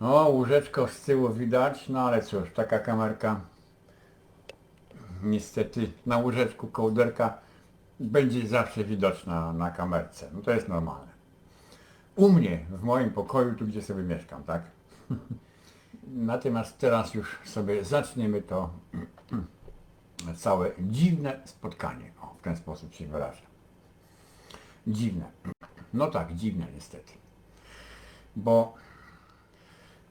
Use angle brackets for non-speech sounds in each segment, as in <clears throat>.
O, łóżeczko z tyłu widać, no ale cóż, taka kamerka. Niestety na łóżeczku kołderka będzie zawsze widoczna na kamerce. No to jest normalne. U mnie, w moim pokoju, tu gdzie sobie mieszkam, tak? <laughs> Natomiast teraz już sobie zaczniemy to <clears throat> całe dziwne spotkanie. O, w ten sposób się wyrażę. Dziwne. <clears throat> No tak, dziwne niestety. Bo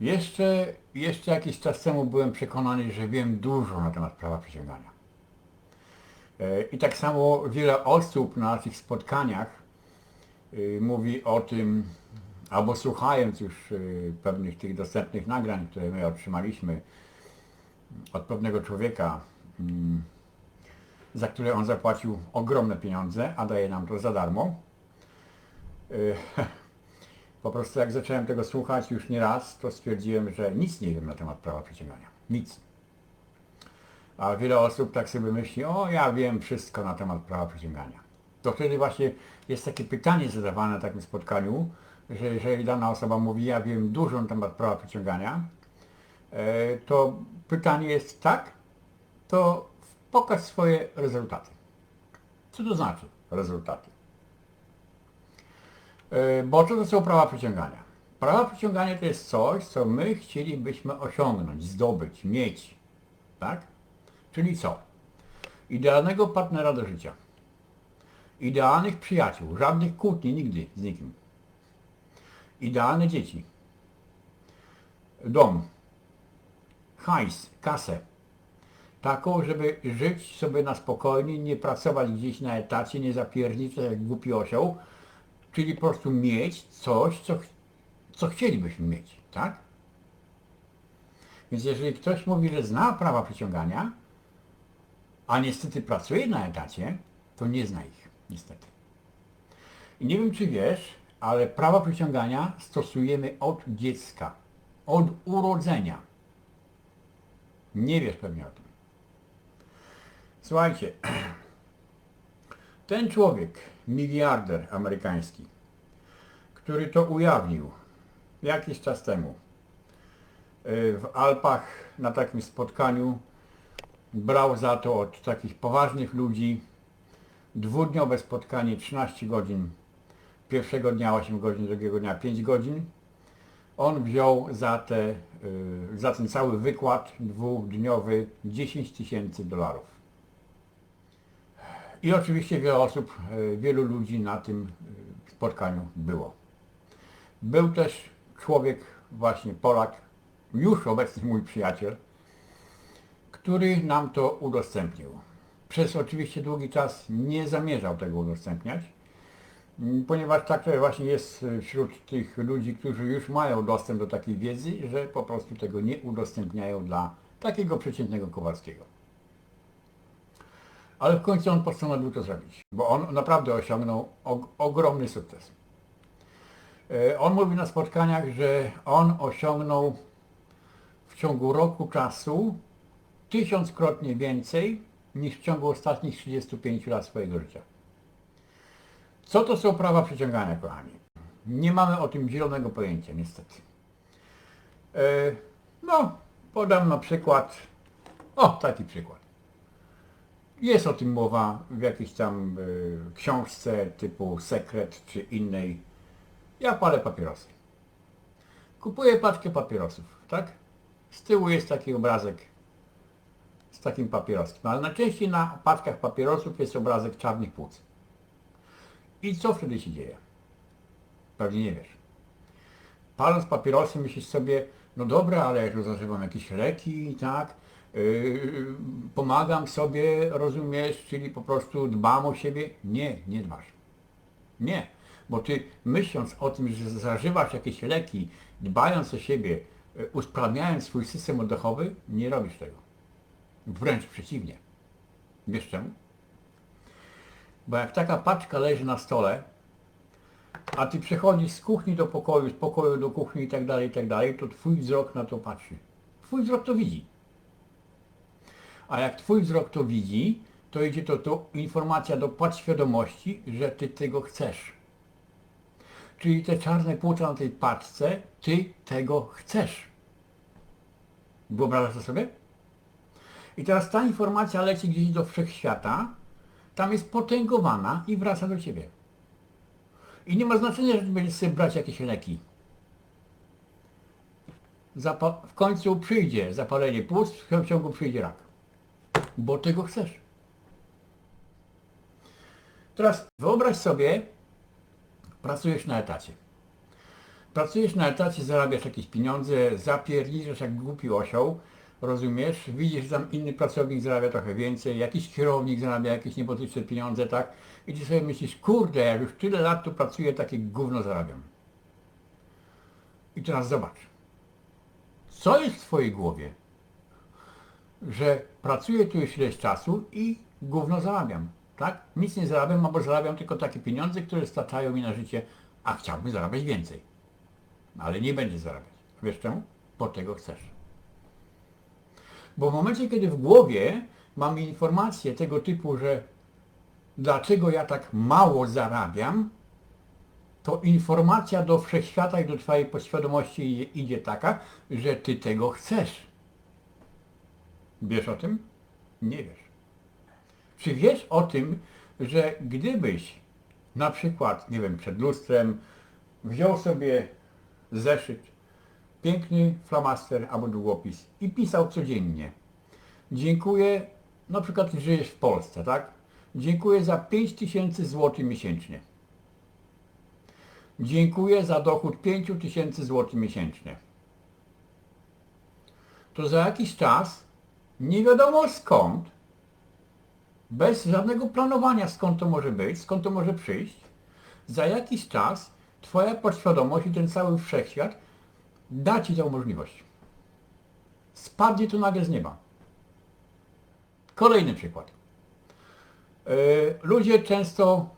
jeszcze, jeszcze jakiś czas temu byłem przekonany, że wiem dużo na temat prawa przysięgania. E, I tak samo wiele osób na naszych spotkaniach y, mówi o tym, albo słuchając już y, pewnych tych dostępnych nagrań, które my otrzymaliśmy od pewnego człowieka, mm, za które on zapłacił ogromne pieniądze, a daje nam to za darmo. <laughs> Po prostu jak zacząłem tego słuchać już nie raz, to stwierdziłem, że nic nie wiem na temat prawa przyciągania. Nic. A wiele osób tak sobie myśli, o ja wiem wszystko na temat prawa przyciągania. To wtedy właśnie jest takie pytanie zadawane na takim spotkaniu, że jeżeli dana osoba mówi, ja wiem dużo na temat prawa przyciągania, e, to pytanie jest tak, to pokaż swoje rezultaty. Co to znaczy rezultaty? E, Bo co to są prawa przyciągania? Prawa przyciągania to jest coś, co my chcielibyśmy osiągnąć, zdobyć, mieć. Tak? Czyli co? Idealnego partnera do życia. Idealnych przyjaciół, żadnych kłótni nigdy z nikim. Idealne dzieci. Dom. Hajs, kasę. Taką, żeby żyć sobie na spokojnie, nie pracować gdzieś na etacie, nie zapierniczać jak głupi osioł, czyli po prostu mieć coś, co, co chcielibyśmy mieć, tak? Więc jeżeli ktoś mówi, że zna prawa przyciągania, a niestety pracuje na etacie, to nie zna ich, niestety. I nie wiem, czy wiesz, ale prawa przyciągania stosujemy od dziecka, od urodzenia. Nie wiesz pewnie o tym. Słuchajcie, <clears throat> ten człowiek, miliarder amerykański, który to ujawnił jakiś czas temu y, w Alpach na takim spotkaniu, brał za to od takich poważnych ludzi dwudniowe spotkanie 13 godzin, pierwszego dnia 8 godzin, drugiego dnia 5 godzin. On wziął za, te, y, za ten cały wykład dwudniowy 10 tysięcy dolarów. I oczywiście wiele osób, e, wielu ludzi na tym e, spotkaniu było. Był też człowiek, właśnie Polak, już obecny mój przyjaciel, który nam to udostępnił. Przez oczywiście długi czas nie zamierzał tego udostępniać, ponieważ tak to właśnie jest wśród tych ludzi, którzy już mają dostęp do takiej wiedzy, że po prostu tego nie udostępniają dla takiego przeciętnego Kowalskiego. Ale w końcu on postanowił to zrobić, bo on naprawdę osiągnął og- ogromny sukces. E, On mówi na spotkaniach, że on osiągnął w ciągu roku czasu tysiąckrotnie więcej niż w ciągu ostatnich 35 lat swojego życia. Co to są prawa przyciągania, kochani? Nie mamy o tym zielonego pojęcia, niestety. E, No, podam na przykład, o, taki przykład. Jest o tym mowa w jakiejś tam y, książce typu Sekret czy innej. Ja palę papierosy. Kupuję paczkę papierosów, tak? Z tyłu jest taki obrazek z takim papieroskiem, ale najczęściej na paczkach papierosów jest obrazek czarnych płuc. I co wtedy się dzieje? Pewnie nie wiesz. Paląc papierosy myślisz sobie, no dobra, ale ja tu zażywam jakieś leki, tak? Yy, pomagam sobie, rozumiesz, czyli po prostu dbam o siebie. Nie, nie dbasz. Nie, bo ty myśląc o tym, że zażywasz jakieś leki, dbając o siebie, yy, usprawniając swój system oddechowy, nie robisz tego. Wręcz przeciwnie. Wiesz czemu? Bo jak taka paczka leży na stole, a ty przechodzisz z kuchni do pokoju, z pokoju do kuchni i tak dalej, i tak dalej, to twój wzrok na to patrzy. Twój wzrok to widzi. A jak twój wzrok to widzi, to idzie to, to informacja do podświadomości, że ty tego chcesz. czyli te czarne płuca na tej paczce, ty tego chcesz. Wyobrażasz to sobie? I teraz ta informacja leci gdzieś do wszechświata, tam jest potęgowana i wraca do ciebie. I nie ma znaczenia, że będziesz sobie brać jakieś leki. Zapa- w końcu przyjdzie zapalenie płuc, w ciągu przyjdzie rak. Bo tego chcesz. Teraz wyobraź sobie, pracujesz na etacie. Pracujesz na etacie, zarabiasz jakieś pieniądze, zapierdzisz jak głupi osioł, rozumiesz? Widzisz, że tam inny pracownik zarabia trochę więcej, jakiś kierownik zarabia jakieś niebotyczne pieniądze, tak? I ty sobie myślisz, kurde, jak już tyle lat tu pracuję, takie gówno zarabiam. I teraz zobacz, co jest w twojej głowie, że pracuję tu już ileś czasu i gówno zarabiam, tak? Nic nie zarabiam, albo zarabiam tylko takie pieniądze, które starczają mi na życie, a chciałbym zarabiać więcej. Ale nie będzie zarabiać. Wiesz czemu? Bo tego chcesz. Bo w momencie, kiedy w głowie mamy informację tego typu, że dlaczego ja tak mało zarabiam, to informacja do wszechświata i do Twojej podświadomości idzie taka, że Ty tego chcesz. Wiesz o tym? Nie wiesz. Czy wiesz o tym, że gdybyś na przykład, nie wiem, przed lustrem wziął sobie zeszyt, piękny flamaster albo długopis i pisał codziennie. Dziękuję, na przykład żyjesz w Polsce, tak? Dziękuję za 5000 zł miesięcznie. Dziękuję za dochód 5000 zł miesięcznie. To za jakiś czas, nie wiadomo skąd, bez żadnego planowania skąd to może być, skąd to może przyjść, za jakiś czas Twoja podświadomość i ten cały wszechświat da Ci tę możliwość. Spadnie to nagle z nieba. Kolejny przykład. Yy, ludzie często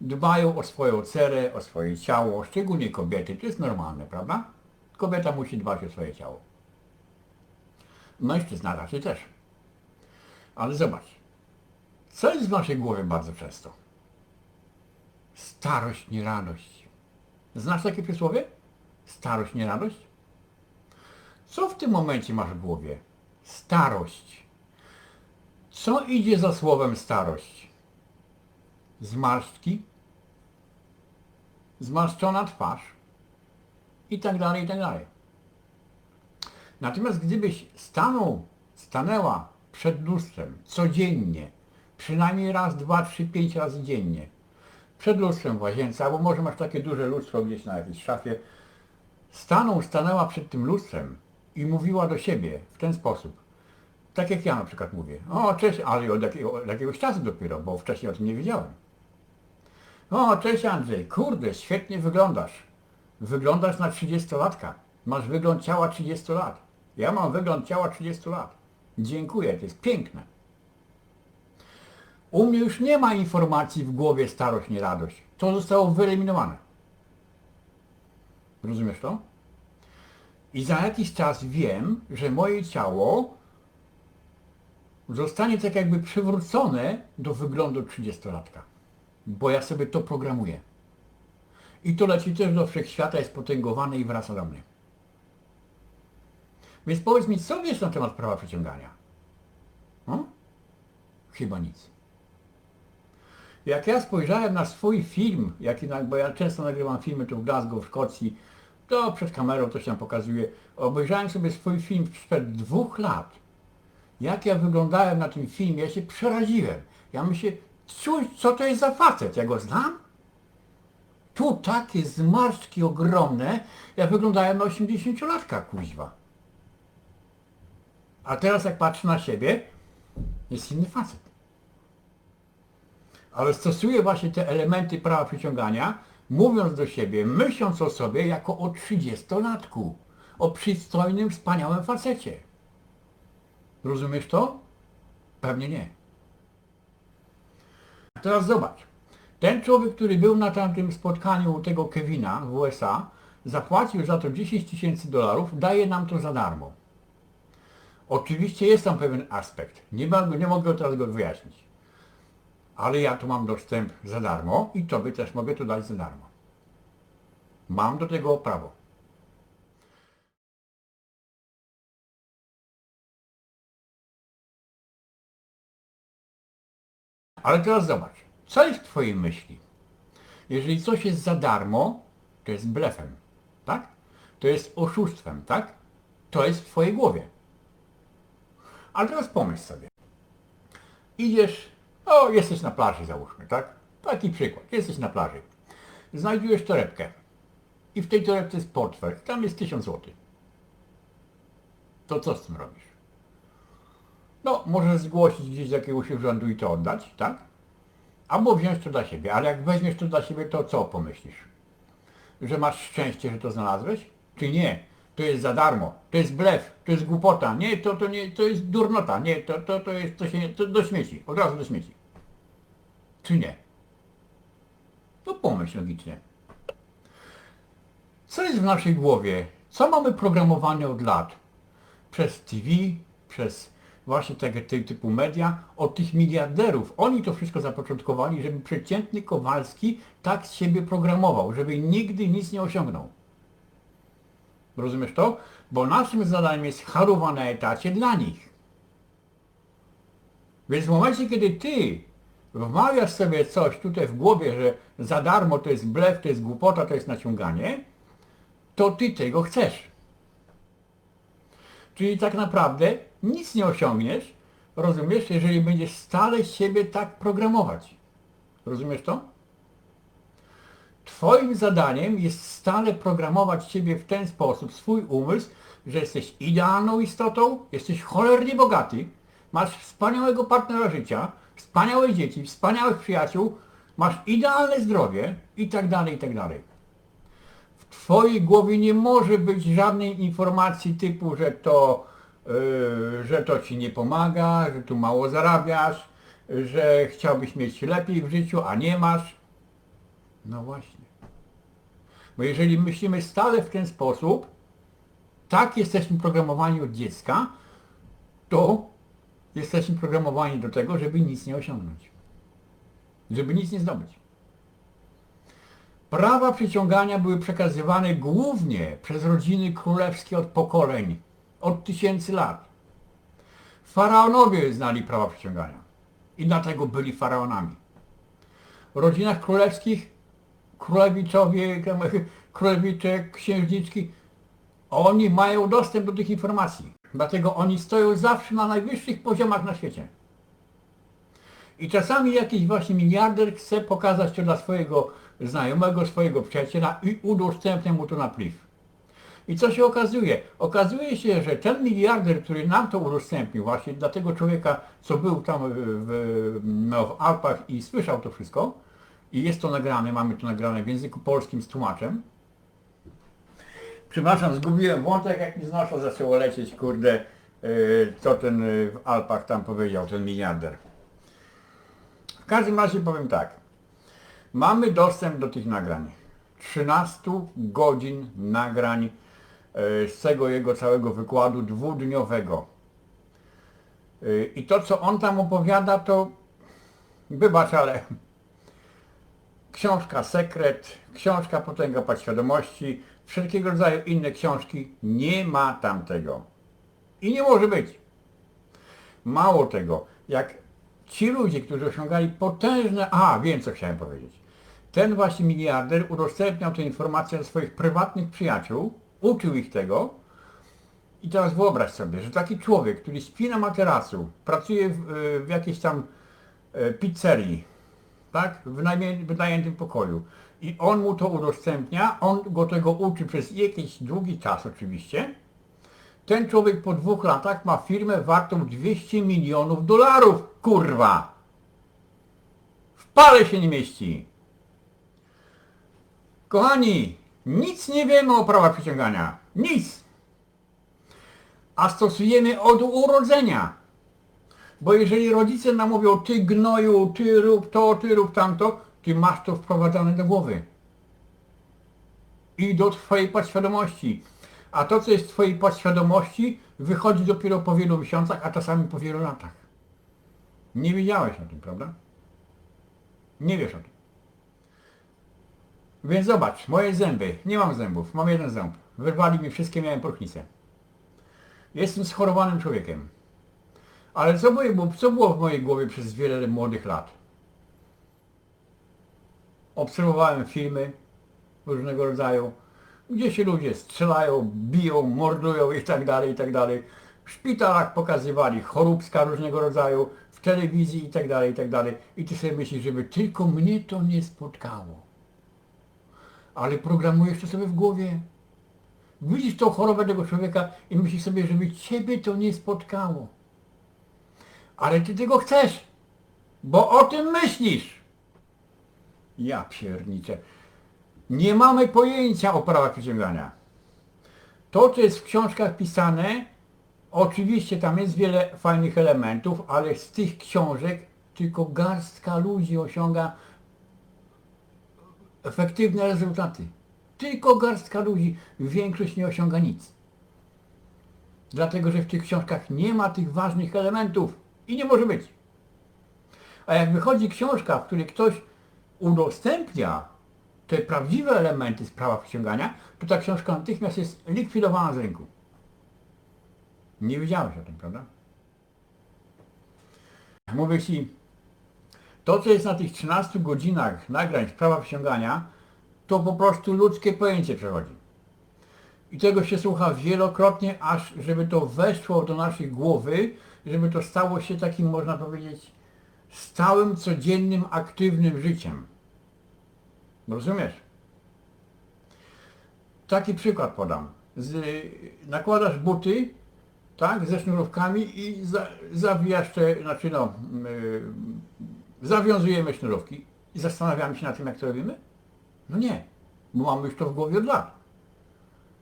dbają o swoją cerę, o swoje ciało, szczególnie kobiety. To jest normalne, prawda? Kobieta musi dbać o swoje ciało. Mężczyzna raczej też. Ale zobacz, co jest w naszej głowie bardzo często? Starość, nie radość. Znasz takie przysłowie? Starość, nie radość? Co w tym momencie masz w głowie? Starość. Co idzie za słowem starość? Zmarszczki? Zmarszczona twarz? I tak dalej, i tak dalej. Natomiast gdybyś stanął, stanęła przed lustrem codziennie, przynajmniej raz, dwa, trzy, pięć razy dziennie, przed lustrem w łazience, albo może masz takie duże lustro gdzieś na jakiejś szafie, stanął, stanęła przed tym lustrem i mówiła do siebie w ten sposób. Tak jak ja na przykład mówię. O, cześć, ale od, jakiego, od jakiegoś czasu dopiero, bo wcześniej o tym nie wiedziałem. O, cześć Andrzej, kurde, świetnie wyglądasz. Wyglądasz na 30-latka. Masz wygląd ciała 30 lat. Ja mam wygląd ciała 30 lat. Dziękuję, to jest piękne. U mnie już nie ma informacji w głowie starość, nie radość. To zostało wyeliminowane. Rozumiesz to? I za jakiś czas wiem, że moje ciało zostanie tak jakby przywrócone do wyglądu 30-latka. Bo ja sobie to programuję. I to leci też do wszechświata, jest potęgowane i wraca do mnie. Więc powiedz mi, co wiesz na temat prawa przyciągania? No? Chyba nic. Jak ja spojrzałem na swój film, jaki, bo ja często nagrywam filmy tu w Glasgow, w Szkocji, to przed kamerą się tam pokazuje. Obejrzałem sobie swój film sprzed dwóch lat. Jak ja wyglądałem na tym filmie, ja się przeraziłem. Ja myślę, co, co to jest za facet? Ja go znam? Tu takie zmarszczki ogromne, ja wyglądałem na 80-latka, kuźwa. A teraz jak patrzę na siebie, jest inny facet. Ale stosuję właśnie te elementy prawa przyciągania, mówiąc do siebie, myśląc o sobie jako o 30-latku, o przystojnym, wspaniałym facecie. Rozumiesz to? Pewnie nie. Teraz zobacz. Ten człowiek, który był na tamtym spotkaniu u tego Kevina w USA, zapłacił za to 10 tysięcy dolarów, daje nam to za darmo. Oczywiście jest tam pewien aspekt. Nie, ma, nie mogę teraz go wyjaśnić. Ale ja tu mam dostęp za darmo i Tobie też mogę to dać za darmo. Mam do tego prawo. Ale teraz zobacz, co jest w Twojej myśli? Jeżeli coś jest za darmo, to jest blefem, tak? To jest oszustwem, tak? To jest w Twojej głowie. Ale teraz pomyśl sobie. Idziesz, o, jesteś na plaży załóżmy, tak? Taki przykład. Jesteś na plaży. Znajdujesz torebkę. I w tej torebce jest portfel. Tam jest 1000 zł. To co z tym robisz? No, możesz zgłosić gdzieś do jakiegoś urzędu i to oddać, tak? Albo wziąć to dla siebie. Ale jak weźmiesz to dla siebie, to co pomyślisz? Że masz szczęście, że to znalazłeś? Czy nie? To jest za darmo. To jest blef. To jest głupota. Nie, to, to nie, to jest durnota. Nie, to, to, to jest, to się, to do śmieci. Od razu do śmieci. Czy nie? No pomyśl logicznie. Co jest w naszej głowie? Co mamy programowane od lat? Przez TV, przez właśnie tego ty- typu media, od tych miliarderów. Oni to wszystko zapoczątkowali, żeby przeciętny Kowalski tak siebie programował, żeby nigdy nic nie osiągnął. Rozumiesz to? Bo naszym zadaniem jest harowa na etacie dla nich. Więc w momencie, kiedy ty wmawiasz sobie coś tutaj w głowie, że za darmo to jest blef, to jest głupota, to jest naciąganie, to ty tego chcesz. Czyli tak naprawdę nic nie osiągniesz, rozumiesz, jeżeli będziesz stale siebie tak programować. Rozumiesz to? Twoim zadaniem jest stale programować siebie w ten sposób, swój umysł, że jesteś idealną istotą, jesteś cholernie bogaty, masz wspaniałego partnera życia, wspaniałe dzieci, wspaniałych przyjaciół, masz idealne zdrowie i tak dalej, i tak dalej. W Twojej głowie nie może być żadnej informacji typu, że to, yy, że to Ci nie pomaga, że tu mało zarabiasz, że chciałbyś mieć lepiej w życiu, a nie masz. No właśnie. Bo jeżeli myślimy stale w ten sposób, tak jesteśmy programowani od dziecka, to jesteśmy programowani do tego, żeby nic nie osiągnąć. Żeby nic nie zdobyć. Prawa przyciągania były przekazywane głównie przez rodziny królewskie od pokoleń, od tysięcy lat. Faraonowie znali prawa przyciągania i dlatego byli faraonami. W rodzinach królewskich królewiczowie, tam, królewicze, księżniczki, oni mają dostęp do tych informacji. Dlatego oni stoją zawsze na najwyższych poziomach na świecie. I czasami jakiś właśnie miliarder chce pokazać to dla swojego znajomego, swojego przyjaciela i udostępnia mu to na pliw. I co się okazuje? Okazuje się, że ten miliarder, który nam to udostępnił, właśnie dla tego człowieka, co był tam w, w, no, w Alpach i słyszał to wszystko, i jest to nagrane, mamy to nagrane w języku polskim z tłumaczem. Przepraszam, zgubiłem wątek, jak mi z nosza zaczęło lecieć, kurde, yy, co ten yy, w Alpach tam powiedział, ten miliarder. W każdym razie powiem tak. Mamy dostęp do tych nagrań. 13 godzin nagrań yy, z tego jego całego wykładu dwudniowego. I to, co on tam opowiada, to wybacz, ale książka Sekret, książka Potęga Podświadomości, wszelkiego rodzaju inne książki, nie ma tam tego. I nie może być. Mało tego, jak ci ludzie, którzy osiągali potężne... A, wiem co chciałem powiedzieć. Ten właśnie miliarder udostępniał te informacje do swoich prywatnych przyjaciół, uczył ich tego i teraz wyobraź sobie, że taki człowiek, który śpi na materacu, pracuje w, w jakiejś tam e, pizzerii, tak, w najmniej- wynajętym pokoju i on mu to udostępnia, on go tego uczy przez jakiś długi czas oczywiście, ten człowiek po dwóch latach ma firmę wartą 200 milionów dolarów, kurwa! W pale się nie mieści. Kochani, nic nie wiemy o prawach przyciągania. Nic. A stosujemy od urodzenia. Bo jeżeli rodzice nam mówią, ty gnoju, ty rób to, ty rób tamto, ty masz to wprowadzone do głowy. I do twojej podświadomości. A to, co jest w twojej podświadomości, wychodzi dopiero po wielu miesiącach, a czasami po wielu latach. Nie wiedziałeś o tym, prawda? Nie wiesz o tym. Więc zobacz, moje zęby, nie mam zębów, mam jeden ząb. Wyrwali mi wszystkie, miałem próchnicę. Jestem schorowanym człowiekiem. Ale co było, co było w mojej głowie przez wiele młodych lat? Obserwowałem filmy różnego rodzaju, gdzie się ludzie strzelają, biją, mordują i tak dalej, i tak dalej. W szpitalach pokazywali choróbska różnego rodzaju, w telewizji i tak dalej, i tak dalej. I ty sobie myślisz, żeby tylko mnie to nie spotkało. Ale programujesz to sobie w głowie. Widzisz tą chorobę tego człowieka i myślisz sobie, żeby ciebie to nie spotkało. Ale ty tego chcesz, bo o tym myślisz. Ja pierniczę. Nie mamy pojęcia o prawach przyciągania. To, co jest w książkach pisane, oczywiście tam jest wiele fajnych elementów, ale z tych książek tylko garstka ludzi osiąga efektywne rezultaty. Tylko garstka ludzi, większość nie osiąga nic. Dlatego, że w tych książkach nie ma tych ważnych elementów i nie może być. A jak wychodzi książka, w której ktoś udostępnia te prawdziwe elementy z prawa to ta książka natychmiast jest likwidowana z rynku. Nie wiedziałeś o tym, prawda? Mówię Ci, to co jest na tych 13 godzinach nagrań z prawa to po prostu ludzkie pojęcie przechodzi. I tego się słucha wielokrotnie, aż żeby to weszło do naszej głowy, żeby to stało się takim, można powiedzieć, stałym, codziennym, aktywnym życiem. Rozumiesz? Taki przykład podam. Z, nakładasz buty, tak, ze sznurówkami i za, zawijasz te, znaczy no, yy, zawiązujemy sznurówki i zastanawiamy się nad tym, jak to robimy? No nie, bo mamy już to w głowie od lat.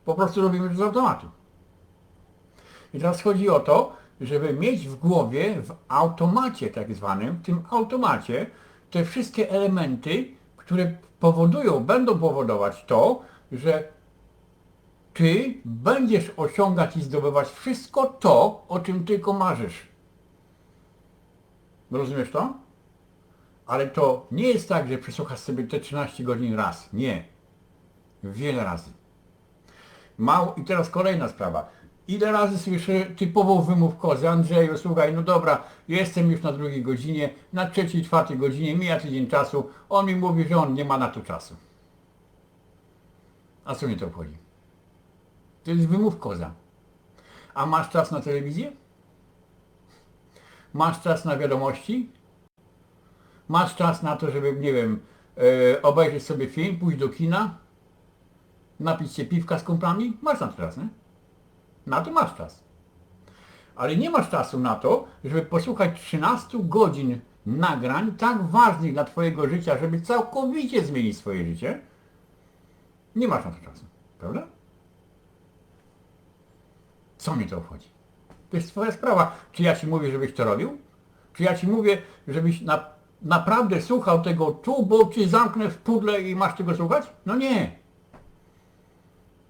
Po prostu robimy to z automatu. I teraz chodzi o to, żeby mieć w głowie, w automacie tak zwanym, w tym automacie, te wszystkie elementy, które powodują, będą powodować to, że ty będziesz osiągać i zdobywać wszystko to, o czym tylko marzysz. Rozumiesz to? Ale to nie jest tak, że przesłuchasz sobie te 13 godzin raz. Nie. Wiele razy. Mało. I teraz kolejna sprawa. Ile razy słyszę typową wymówkę z Andrzeju, słuchaj, no dobra, jestem już na drugiej godzinie, na trzeciej, czwartej godzinie, mija tydzień czasu, on mi mówi, że on nie ma na to czasu. A co mnie to obchodzi? To jest wymówkoza. A masz czas na telewizję? Masz czas na wiadomości? Masz czas na to, żeby, nie wiem, e, obejrzeć sobie film, pójść do kina? Napić się piwka z kumplami? Masz na to czas, nie? Na to masz czas. Ale nie masz czasu na to, żeby posłuchać 13 godzin nagrań tak ważnych dla Twojego życia, żeby całkowicie zmienić swoje życie. Nie masz na to czasu, prawda? Co mi to obchodzi? To jest Twoja sprawa. Czy ja Ci mówię, żebyś to robił? Czy ja Ci mówię, żebyś na, naprawdę słuchał tego tu, bo Cię zamknę w pudle i masz tego słuchać? No nie.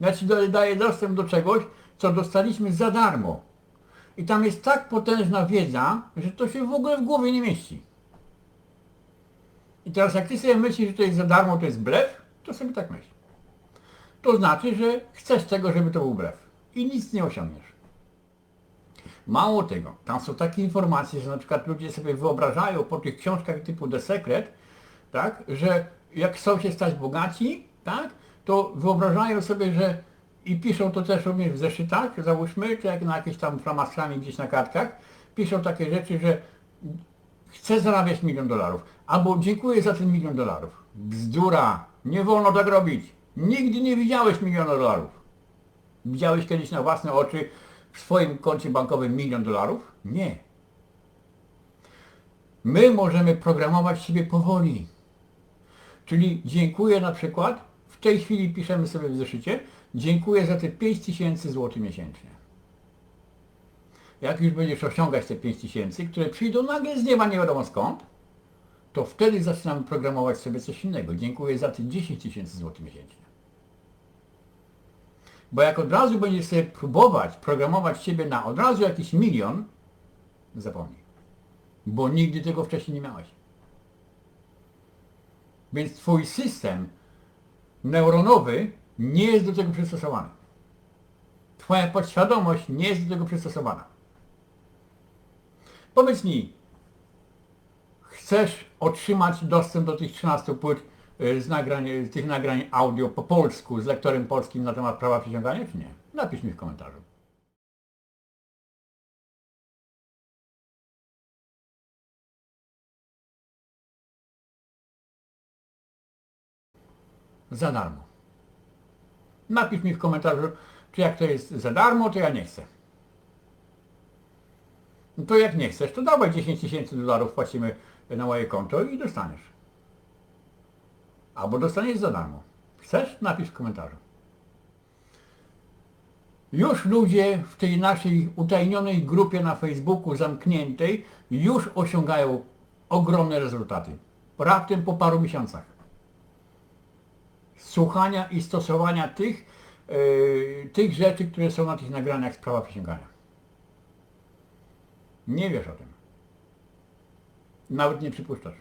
Ja Ci daję dostęp do czegoś, co dostaliśmy za darmo. I tam jest tak potężna wiedza, że to się w ogóle w głowie nie mieści. I teraz jak Ty sobie myślisz, że to jest za darmo, to jest blef, to sobie tak myśl. To znaczy, że chcesz tego, żeby to był blef. I nic nie osiągniesz. Mało tego, tam są takie informacje, że na przykład ludzie sobie wyobrażają po tych książkach typu The Secret, tak, że jak chcą się stać bogaci, tak, to wyobrażają sobie, że i piszą to też również w zeszytach, załóżmy, czy jak na jakieś tam flamastrami gdzieś na kartkach, piszą takie rzeczy, że chcę zarabiać milion dolarów, albo dziękuję za ten milion dolarów. Bzdura, nie wolno tak robić. Nigdy nie widziałeś miliona dolarów. Widziałeś kiedyś na własne oczy w swoim koncie bankowym milion dolarów? Nie. My możemy programować siebie powoli. Czyli dziękuję na przykład, w tej chwili piszemy sobie w zeszycie, dziękuję za te 5000 zł miesięcznie. Jak już będziesz osiągać te 5000, które przyjdą nagle z nieba nie wiadomo skąd, to wtedy zaczynamy programować sobie coś innego. Dziękuję za te 10 tysięcy złotych miesięcznie. Bo jak od razu będziesz sobie próbować programować siebie na od razu jakiś milion, zapomnij. Bo nigdy tego wcześniej nie miałeś. Więc twój system neuronowy nie jest do tego przystosowany. Twoja podświadomość nie jest do tego przystosowana. Powiedz mi, chcesz otrzymać dostęp do tych 13 płyt y, z nagrań, z tych nagrań audio po polsku z lektorem polskim na temat prawa przyciągania, czy nie? Napisz mi w komentarzu. Za darmo. Napisz mi w komentarzu, czy jak to jest za darmo, to ja nie chcę. No to jak nie chcesz, to dawaj 10 tysięcy dolarów, płacimy na moje konto i dostaniesz. Albo dostaniesz za darmo. Chcesz? Napisz w komentarzu. Już ludzie w tej naszej utajnionej grupie na Facebooku zamkniętej już osiągają ogromne rezultaty. Raptem po paru miesiącach. Słuchania i stosowania tych, yy, tych rzeczy, które są na tych nagraniach z prawa przysięgania. Nie wiesz o tym. Nawet nie przypuszczasz.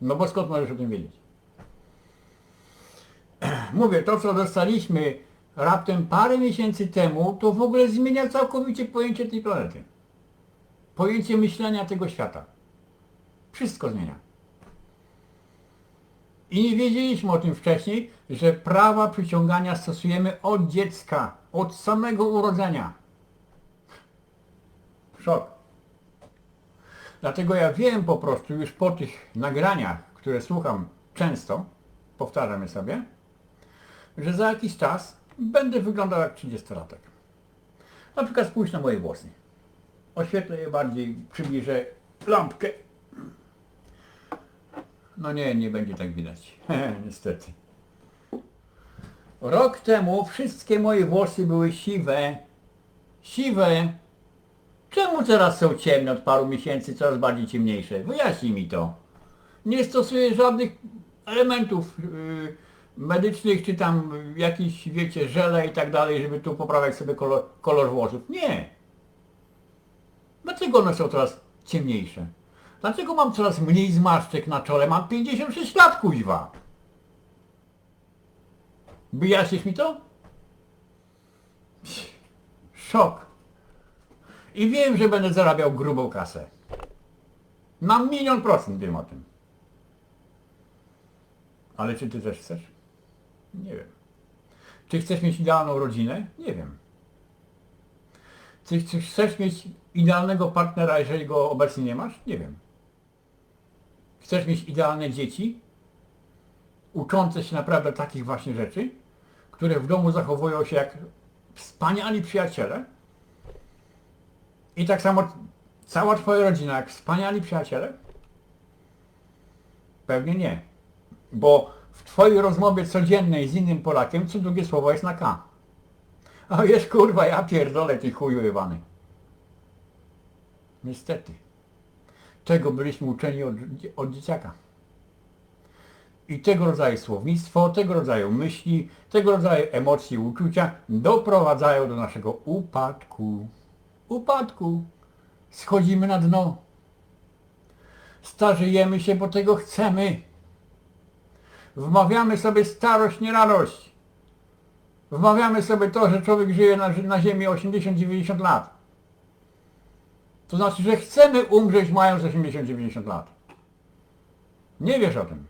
No bo skąd możesz o tym wiedzieć? <clears throat> Mówię, to co dostaliśmy raptem parę miesięcy temu, to w ogóle zmienia całkowicie pojęcie tej planety. Pojęcie myślenia tego świata. Wszystko zmienia. I nie wiedzieliśmy o tym wcześniej, że prawa przyciągania stosujemy od dziecka, od samego urodzenia. Szok. Dlatego ja wiem po prostu już po tych nagraniach, które słucham często, powtarzam je sobie, że za jakiś czas będę wyglądał jak 30-latek. Na przykład spójrz na moje włosy. Oświetlę je bardziej, przybliżę lampkę. No nie, nie będzie tak widać. <laughs> Niestety. Rok temu wszystkie moje włosy były siwe. Siwe. Czemu teraz są ciemne od paru miesięcy, coraz bardziej ciemniejsze? Wyjaśnij mi to. Nie stosuję żadnych elementów yy, medycznych, czy tam jakichś, wiecie, żele i tak dalej, żeby tu poprawiać sobie kolor, kolor włosów. Nie. Dlaczego one są coraz ciemniejsze? Dlaczego mam coraz mniej zmarszczek na czole? Mam 56 lat, kuźwa. Wyjaśnisz mi to? Szok. I wiem, że będę zarabiał grubą kasę. Na milion procent wiem o tym. Ale czy ty też chcesz? Nie wiem. Czy chcesz mieć idealną rodzinę? Nie wiem. Czy, czy chcesz mieć idealnego partnera, jeżeli go obecnie nie masz? Nie wiem. Chcesz mieć idealne dzieci? Uczące się naprawdę takich właśnie rzeczy? Które w domu zachowują się jak wspaniali przyjaciele? I tak samo cała twoja rodzina jak wspaniali przyjaciele? Pewnie nie. Bo w twojej rozmowie codziennej z innym Polakiem co drugie słowo jest na K. A wiesz kurwa, ja pierdolę ty chuju. Niestety. Tego byliśmy uczeni od, od dzieciaka. I tego rodzaju słownictwo, tego rodzaju myśli, tego rodzaju emocje uczucia doprowadzają do naszego upadku. Upadku. Schodzimy na dno. Starzejemy się, bo tego chcemy. Wmawiamy sobie starość, nie radość. Wmawiamy sobie to, że człowiek żyje na, na ziemi 80-90 lat. To znaczy, że chcemy umrzeć mając 80-90 lat. Nie wiesz o tym.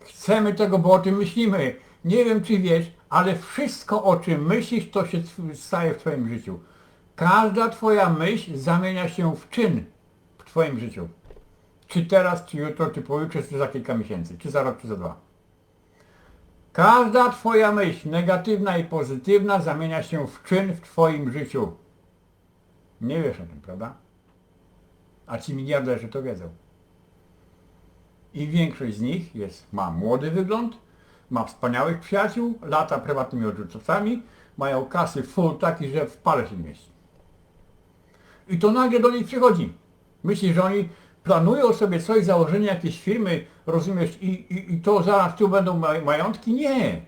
Chcemy tego, bo o tym myślimy. Nie wiem, czy wiesz, ale wszystko, o czym myślisz, to się staje w Twoim życiu. Każda Twoja myśl zamienia się w czyn w Twoim życiu. Czy teraz, czy jutro, czy pojutrze, czy za kilka miesięcy, czy za rok, czy za dwa. Każda Twoja myśl, negatywna i pozytywna, zamienia się w czyn w Twoim życiu. Nie wiesz o tym, prawda? A ci miliarderzy to wiedzą. I większość z nich jest, ma młody wygląd, ma wspaniałych przyjaciół, lata prywatnymi odrzutowcami, mają kasy full taki, że w parę się mieści. I to nagle do nich przychodzi. Myśli, że oni planują sobie coś, założenie jakiejś firmy, rozumiesz, i, i, i to zaraz tu będą maj- majątki? Nie.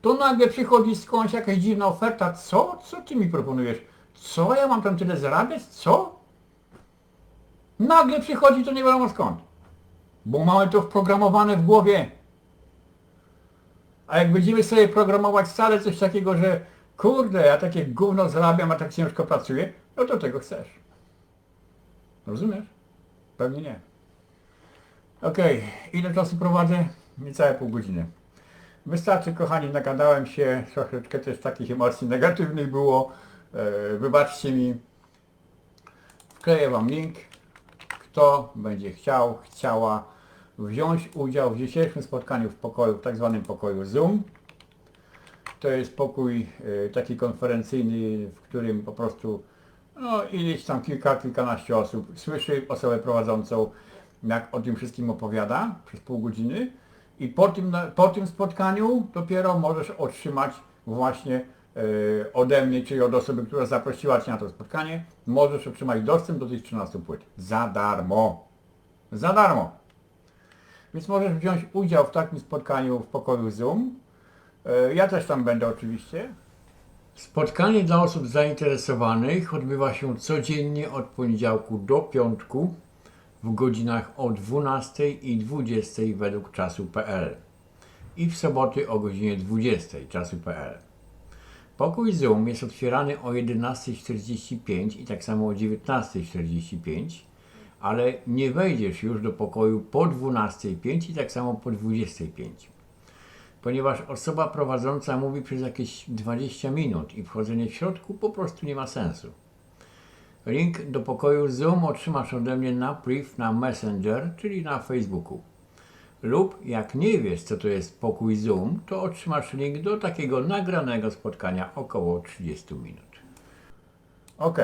To nagle przychodzi skądś jakaś dziwna oferta. Co? Co ty mi proponujesz? Co? Ja mam tam tyle zarabiać? Co? Nagle przychodzi to nie wiadomo skąd. Bo mamy to wprogramowane w głowie. A jak będziemy sobie programować wcale coś takiego, że kurde, ja takie gówno zarabiam, a tak ciężko pracuję, no to tego chcesz. Rozumiesz? Pewnie nie. Okej, ile czasu prowadzę? Niecałe pół godziny. Wystarczy, kochani, nagadałem się, troszeczkę też takich emocji negatywnych było. E, wybaczcie mi. Wkleję Wam link. Kto będzie chciał, chciała wziąć udział w dzisiejszym spotkaniu w pokoju, w tak zwanym pokoju Zoom. To jest pokój e, taki konferencyjny, w którym po prostu no, ileś tam kilka, kilkanaście osób słyszy osobę prowadzącą, jak o tym wszystkim opowiada przez pół godziny i po tym, po tym spotkaniu dopiero możesz otrzymać właśnie ode mnie, czyli od osoby, która zaprosiła Cię na to spotkanie, możesz otrzymać dostęp do tych 13 płyt. Za darmo. Za darmo. Więc możesz wziąć udział w takim spotkaniu w pokoju Zoom. E, Ja też tam będę oczywiście. Spotkanie dla osób zainteresowanych odbywa się codziennie od poniedziałku do piątku w godzinach o 12 i 20 według czasu PL i w soboty o godzinie 20 czasu PL. Pokój Zoom jest otwierany o 11.45 i tak samo o 19.45, ale nie wejdziesz już do pokoju po 12.05 i tak samo po 25 ponieważ osoba prowadząca mówi przez jakieś 20 minut i wchodzenie w środku po prostu nie ma sensu. Link do pokoju Zoom otrzymasz ode mnie na priv na Messenger, czyli na Facebooku. Lub jak nie wiesz, co to jest pokój Zoom, to otrzymasz link do takiego nagranego spotkania około 30 minut. Ok.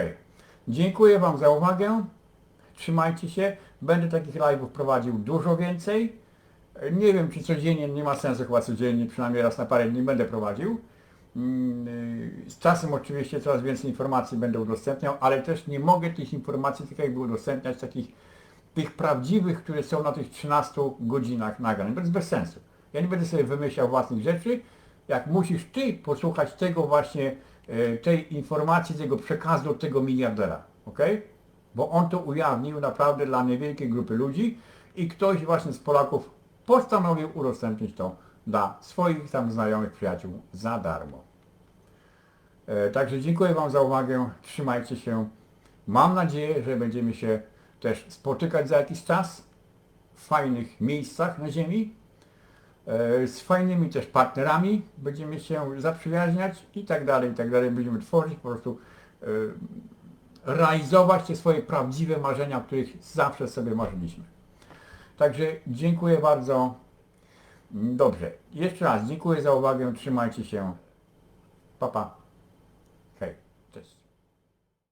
Dziękuję Wam za uwagę. Trzymajcie się. Będę takich live'ów prowadził dużo więcej. Nie wiem, czy codziennie, nie ma sensu chyba codziennie, przynajmniej raz na parę dni będę prowadził. Mm, Z czasem oczywiście coraz więcej informacji będę udostępniał, ale też nie mogę tych informacji tak jakby udostępniać takich tych prawdziwych, które są na tych 13 godzinach nagrań. To jest bez sensu. Ja nie będę sobie wymyślał własnych rzeczy, jak musisz Ty posłuchać tego właśnie, e, tej informacji, tego przekazu tego miliardera, ok? Bo on to ujawnił naprawdę dla niewielkiej grupy ludzi i ktoś właśnie z Polaków postanowił udostępnić to dla swoich tam znajomych, przyjaciół za darmo. E, Także dziękuję Wam za uwagę, trzymajcie się. Mam nadzieję, że będziemy się też spotykać za jakiś czas w fajnych miejscach na ziemi, e, z fajnymi też partnerami będziemy się zaprzyjaźniać i tak dalej, i tak dalej. Będziemy tworzyć po prostu, e, realizować te swoje prawdziwe marzenia, których zawsze sobie marzyliśmy. Także dziękuję bardzo. Dobrze. Jeszcze raz dziękuję za uwagę. Trzymajcie się. Pa, pa.